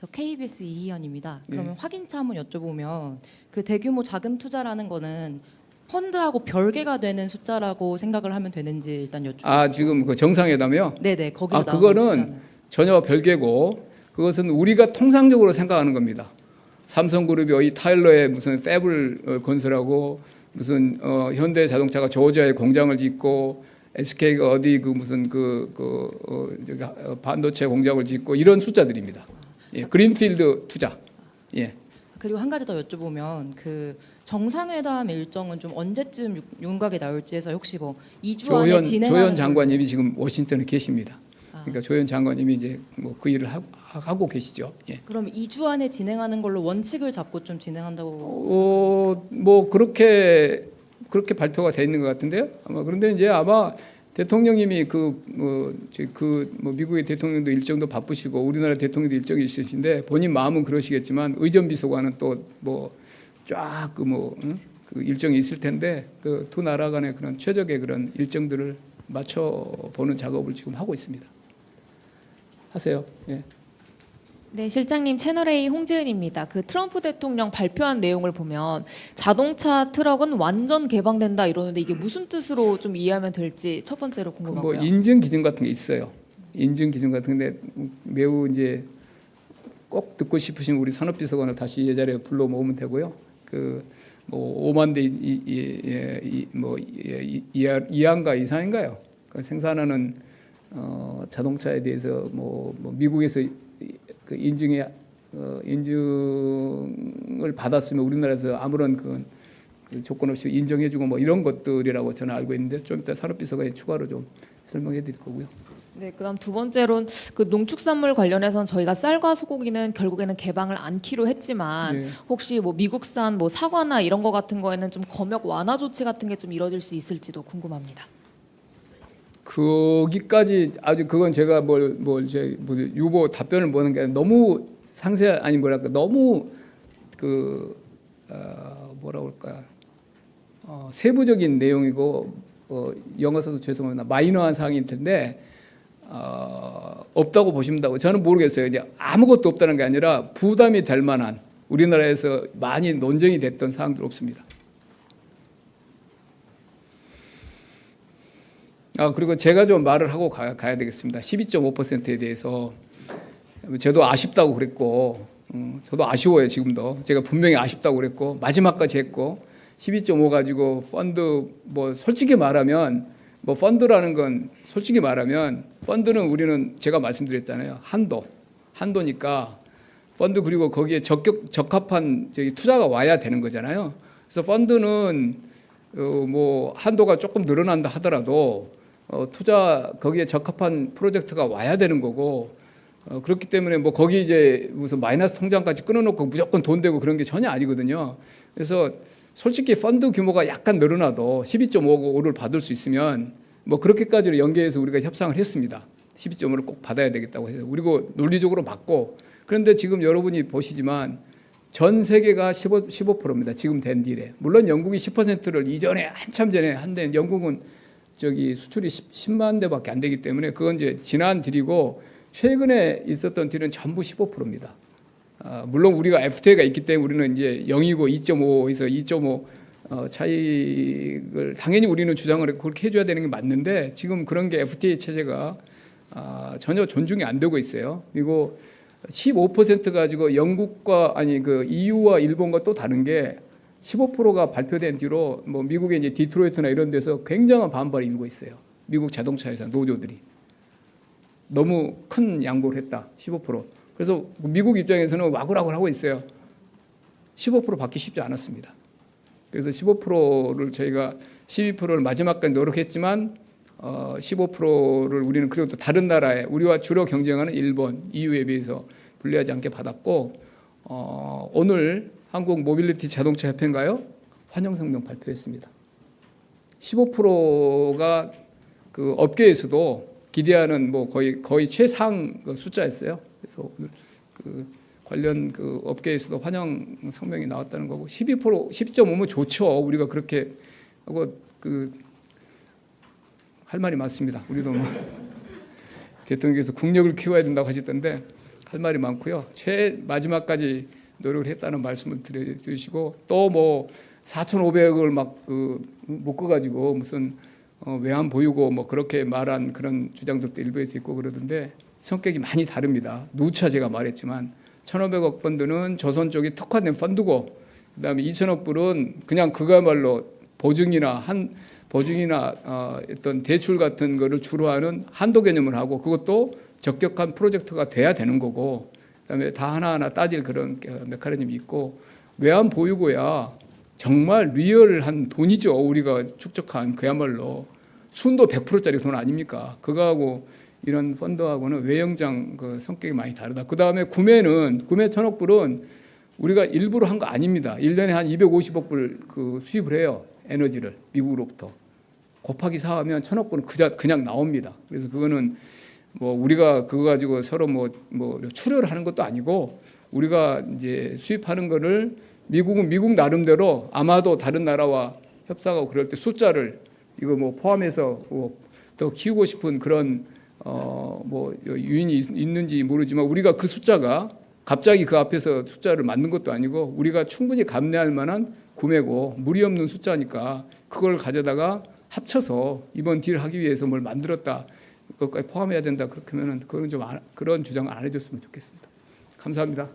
저 KBS 이희연입니다. 그러면 예. 확인차 한번 여쭤보면 그 대규모 자금 투자라는 거는 펀드하고 별개가 되는 숫자라고 생각을 하면 되는지 일단 여쭤. 아 지금 그 정상회담이요? 네네 거기서 아, 그거는 투자는. 전혀 별개고 그것은 우리가 통상적으로 생각하는 겁니다. 삼성그룹이 이 타일러에 무슨 팹을 어, 건설하고 무슨 어, 현대자동차가 조지아에 공장을 짓고 SK가 어디 그 무슨 그, 그 어, 어, 반도체 공장을 짓고 이런 숫자들입니다. 예, 그린필드 투자. 예. 그리고 한 가지 더 여쭤보면 그 정상회담 일정은 좀 언제쯤 육- 윤곽에 나올지 해서 혹시 뭐 2주 안에 조현 진행하는 조현 장관님이 지금 워싱턴에 계십니다. 아. 그러니까 조현 장관님이 이제 뭐 그 일을 하고, 하고 계시죠. 예. 그럼 2주 안에 진행하는 걸로 원칙을 잡고 좀 진행한다고 어, 뭐 그렇게 그렇게 발표가 돼 있는 것 같은데요. 아마 그런데 이제 아마 대통령님이 그 뭐 그 뭐 미국의 대통령도 일정도 바쁘시고 우리나라 대통령도 일정이 있으신데 본인 마음은 그러시겠지만 의전 비서관은 또 뭐 쫙 그 뭐 그 일정이 있을 텐데 그 두 나라 간의 그런 최적의 그런 일정들을 맞춰 보는 작업을 지금 하고 있습니다. 하세요. 예. 네, 실장님 채널A 홍지은입니다. 그 트럼프 대통령 발표한 내용을 보면 자동차 트럭은 완전 개방된다 이러는데 이게 무슨 뜻으로 좀 이해하면 될지 첫 번째로 그뭐 궁금하고요. 인증 기준 같은 게 있어요. 인증 기준 같은 게 매우 이제 꼭 듣고 싶으신 우리 산업비서관을 다시 이 자리에 불러 모으면 되고요. 그뭐 5만 대이뭐 이하인가 이상인가요? 그 생산하는 어, 자동차에 대해서 뭐, 뭐 미국에서 이- 그 인증에 어, 인증을 받았으면 우리나라에서 아무런 그, 그 조건 없이 인정해주고 뭐 이런 것들이라고 저는 알고 있는데 좀 이따 산업비서관이 추가로 좀 설명해드릴 거고요. 네, 그다음 두 번째로는 그 농축산물 관련해서는 저희가 쌀과 소고기는 결국에는 개방을 않기로 했지만 네. 혹시 뭐 미국산 뭐 사과나 이런 거 같은 거에는 좀 검역 완화 조치 같은 게 좀 이뤄질 수 있을지도 궁금합니다. 거기까지 아주 그건 제가 뭘뭘 이제 뭐 유보 답변을 보는 게 너무 상세 아니 뭐랄까 너무 그 어, 뭐라 그럴까 어, 세부적인 내용이고 어, 영어 써서 죄송합니다. 마이너한 사항일 텐데 어, 없다고 되고. 저는 모르겠어요. 이제 아무것도 없다는 게 아니라 부담이 될 만한 우리나라에서 많이 논쟁이 됐던 사항들 없습니다. 아 그리고 제가 좀 말을 하고 가, 가야 되겠습니다. 12.5%에 대해서 저도 아쉽다고 그랬고, 음, 저도 아쉬워요 지금도. 제가 분명히 아쉽다고 그랬고 마지막까지 했고 12.5 가지고 펀드 뭐 솔직히 말하면 뭐 펀드라는 건 솔직히 말하면 펀드는 우리는 제가 말씀드렸잖아요 한도 한도니까 펀드 그리고 거기에 적격 적합한 저기 투자가 와야 되는 거잖아요. 그래서 펀드는 어, 뭐 한도가 조금 늘어난다 하더라도 어, 투자 거기에 적합한 프로젝트가 와야 되는 거고 어, 그렇기 때문에 뭐 거기 이제 무슨 마이너스 통장까지 끊어놓고 무조건 돈 되고 그런 게 전혀 아니거든요. 그래서 솔직히 펀드 규모가 약간 늘어나도 12.5를 받을 수 있으면 뭐 그렇게까지로 연계해서 우리가 협상을 했습니다. 12.5를 꼭 받아야 되겠다고 해서 그리고 논리적으로 맞고 그런데 지금 여러분이 보시지만 전 세계가 15, 15%입니다. 지금 된 딜에. 물론 영국이 10%를 이전에 한참 전에 한데 영국은 저기 수출이 10, 10 만 대밖에 안 되기 때문에 그건 이제 지난 딜이고 최근에 있었던 딜은 전부 15%입니다. 아, 물론 우리가 FTA가 있기 때문에 우리는 이제 0이고 2.5에서 2.5 어, 차익을 당연히 우리는 주장을 그렇게 해줘야 되는 게 맞는데 지금 그런 게 FTA 체제가 아, 전혀 존중이 안 되고 있어요. 그리고 15% 가지고 영국과 아니 그 EU와 일본과 또 다른 게 15%가 발표된 뒤로 뭐 미국의 이제 디트로이트나 이런 데서 굉장한 반발이 일고 있어요. 미국 자동차 회사 노조들이 너무 큰 양보를 했다. 15%. 그래서 미국 입장에서는 와글와글 하고 있어요. 15% 받기 쉽지 않았습니다. 그래서 15%를 저희가 12%를 마지막까지 노력했지만 어, 15%를 우리는 그리고 또 다른 나라에 우리와 주로 경쟁하는 일본, EU에 비해서 불리하지 않게 받았고 어, 오늘 한국 모빌리티 자동차 협회인가요? 환영 성명 발표했습니다. 15%가 그 업계에서도 기대하는 뭐 거의 거의 최상 그 숫자였어요. 그래서 오늘 그 관련 그 업계에서도 환영 성명이 나왔다는 거고 12% 12.5면 좋죠. 우리가 그렇게 하고 그 할 말이 많습니다. 우리도 뭐 대통령께서 국력을 키워야 된다고 하시던데 할 말이 많고요. 최 마지막까지 노력을 했다는 말씀을 드리시고 또 뭐 4,500을 막 그 묶어가지고 무슨 어, 외환 보유고 뭐 그렇게 말한 그런 주장들도 일부에서 있고 그러던데 성격이 많이 다릅니다. 누차 제가 말했지만 1,500억 펀드는 조선 쪽이 특화된 펀드고 그다음에 2천억 불은 그냥 그거야말로 보증이나 한 보증이나 어, 어떤 대출 같은 거를 주로 하는 한도 개념을 하고 그것도 적격한 프로젝트가 돼야 되는 거고 그다음에 다 하나하나 따질 그런 메커니즘이 있고 외환 보유고야 정말 리얼한 돈이죠. 우리가 축적한 그야말로 순도 100%짜리 돈 아닙니까? 그거하고 이런 펀드하고는 외형장 그 성격이 많이 다르다. 그 다음에 구매는 구매 천억 불은 우리가 일부러 한 거 아닙니다. 1년에 한 250억 불그 수입을 해요. 에너지를 미국으로부터 곱하기 4하면 천억 불은 그냥 그냥 나옵니다. 그래서 그거는 뭐 우리가 그거 가지고 서로 뭐뭐 출혈을 하는 것도 아니고 우리가 이제 수입하는 거를 미국은 미국 나름대로 아마도 다른 나라와 협상하고 그럴 때 숫자를 이거 뭐 포함해서 뭐 더 키우고 싶은 그런 어 뭐 유인이 있- 있는지 모르지만 우리가 그 숫자가 갑자기 그 앞에서 숫자를 만든 것도 아니고 우리가 충분히 감내할 만한 구매고 무리 없는 숫자니까 그걸 가져다가 합쳐서 이번 딜 하기 위해서 뭘 만들었다 그것까지 포함해야 된다 그렇게 하면은 그건 좀 안- 그런 주장 안 해줬으면 좋겠습니다. 감사합니다.